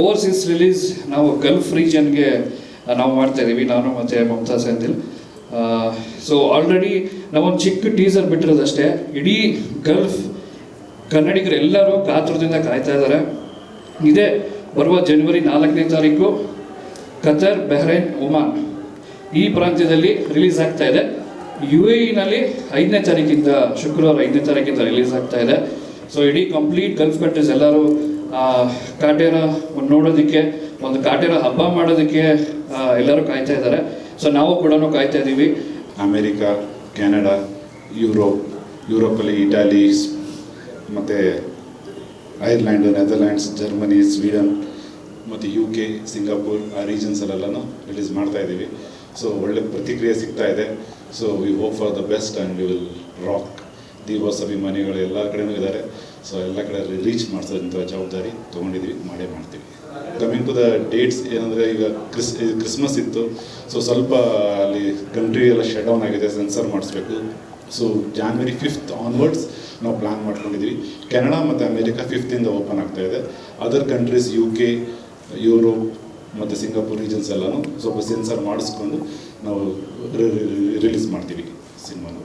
Overseas release ನಾವು Gulf ರೀಜನ್ಗೆ ನಾವು ಮಾಡ್ತಾ ಇದ್ದೀವಿ ನಾನು ಮತ್ತು ಮಮತಾ ಸೆಂದಿಲ್ ಸೊ ಆಲ್ರೆಡಿ ನಾವೊಂದು ಚಿಕ್ಕ ಟೀಸರ್ ಬಿಟ್ಟಿರೋದಷ್ಟೇ ಇಡೀ ಗಲ್ಫ್ ಕನ್ನಡಿಗರು ಎಲ್ಲರೂ ಕಾತುರದಿಂದ ಕಾಯ್ತಾ ಇದ್ದಾರೆ ಇದೇ ಬರುವ ಜನವರಿ ನಾಲ್ಕನೇ ತಾರೀಕು ಕತರ್ ಬೆಹ್ರೈನ್ ಒಮಾನ್ ಈ ಪ್ರಾಂತ್ಯದಲ್ಲಿ ರಿಲೀಸ್ ಆಗ್ತಾ ಇದೆ. ಯು ಎ ಇನಲ್ಲಿ ಐದನೇ ತಾರೀಕಿಂದ, ಶುಕ್ರವಾರ ಐದನೇ ತಾರೀಕಿಂದ ರಿಲೀಸ್ ಆಗ್ತಾ ಇದೆ. ಸೊ ಇಡೀ ಕಂಪ್ಲೀಟ್ ಗಲ್ಫ್ ಕಂಟ್ರೀಸ್ ಎಲ್ಲರೂ ಕಾಟೇರ ನೋಡೋದಕ್ಕೆ, ಒಂದು ಕಾಟೇರ ಹಬ್ಬ ಮಾಡೋದಕ್ಕೆ ಎಲ್ಲರೂ ಕಾಯ್ತಾ ಇದ್ದಾರೆ. ಸೊ ನಾವು ಕೂಡ ಕಾಯ್ತಾ ಇದ್ದೀವಿ. ಅಮೇರಿಕಾ, ಕೆನಡಾ, ಯುರೋಪ್, ಯುರೋಪಲ್ಲಿ ಇಟಾಲಿ ಮತ್ತು ಐರ್ಲ್ಯಾಂಡ್ ನೆದರ್ಲ್ಯಾಂಡ್ಸ್ ಜರ್ಮನಿ, ಸ್ವೀಡನ್, ಮತ್ತು ಯು ಕೆ ಸಿಂಗಾಪುರ್, ಆ ರೀಜನ್ಸಲ್ಲೆಲ್ಲನೂ ರಿಲೀಸ್ ಮಾಡ್ತಾ ಇದ್ದೀವಿ. ಸೊ ಒಳ್ಳೆ ಪ್ರತಿಕ್ರಿಯೆ ಸಿಗ್ತಾ ಇದೆ. So we hope for the best and we will rock ದಿವಸ್ ಅಭಿಮಾನಿಗಳು ಎಲ್ಲ ಕಡೆನೂ ಇದ್ದಾರೆ ಸೊ ಎಲ್ಲ ಕಡೆ ರೀಚ್ ಮಾಡಿಸೋದಂಥ ಜವಾಬ್ದಾರಿ ತೊಗೊಂಡಿದ್ವಿ, ಮಾಡೇ ಮಾಡ್ತೀವಿ. ಕಮಿಂಗ್ ಟು ದ ಡೇಟ್ಸ್ ಏನಂದರೆ ಈಗ ಕ್ರಿಸ್ ಕ್ರಿಸ್ಮಸ್ ಇತ್ತು. ಸೊ ಸ್ವಲ್ಪ ಅಲ್ಲಿ ಕಂಟ್ರಿ ಎಲ್ಲ ಶಟ್ ಡೌನ್ ಆಗಿದೆ ಸೆನ್ಸರ್ ಮಾಡಿಸ್ಬೇಕು. ಸೊ ಜಾನ್ವರಿ ಫಿಫ್ತ್ ಆನ್ವರ್ಡ್ಸ್ ನಾವು ಪ್ಲ್ಯಾನ್ ಮಾಡ್ಕೊಂಡಿದ್ವಿ. ಕೆನಡಾ ಮತ್ತು ಅಮೇರಿಕಾ ಫಿಫ್ತಿಂದ ಓಪನ್ ಆಗ್ತಾ ಇದೆ. Other countries U K Europe ಮತ್ತು ಸಿಂಗಾಪುರ್ ರೀಜನ್ಸ್ ಎಲ್ಲನೂ ಸ್ವಲ್ಪ ಸೆನ್ಸರ್ ಮಾಡಿಸ್ಕೊಂಡು ನಾವು ರಿಲೀಸ್ ಮಾಡ್ತೀವಿ ಸಿನಿಮಾನ.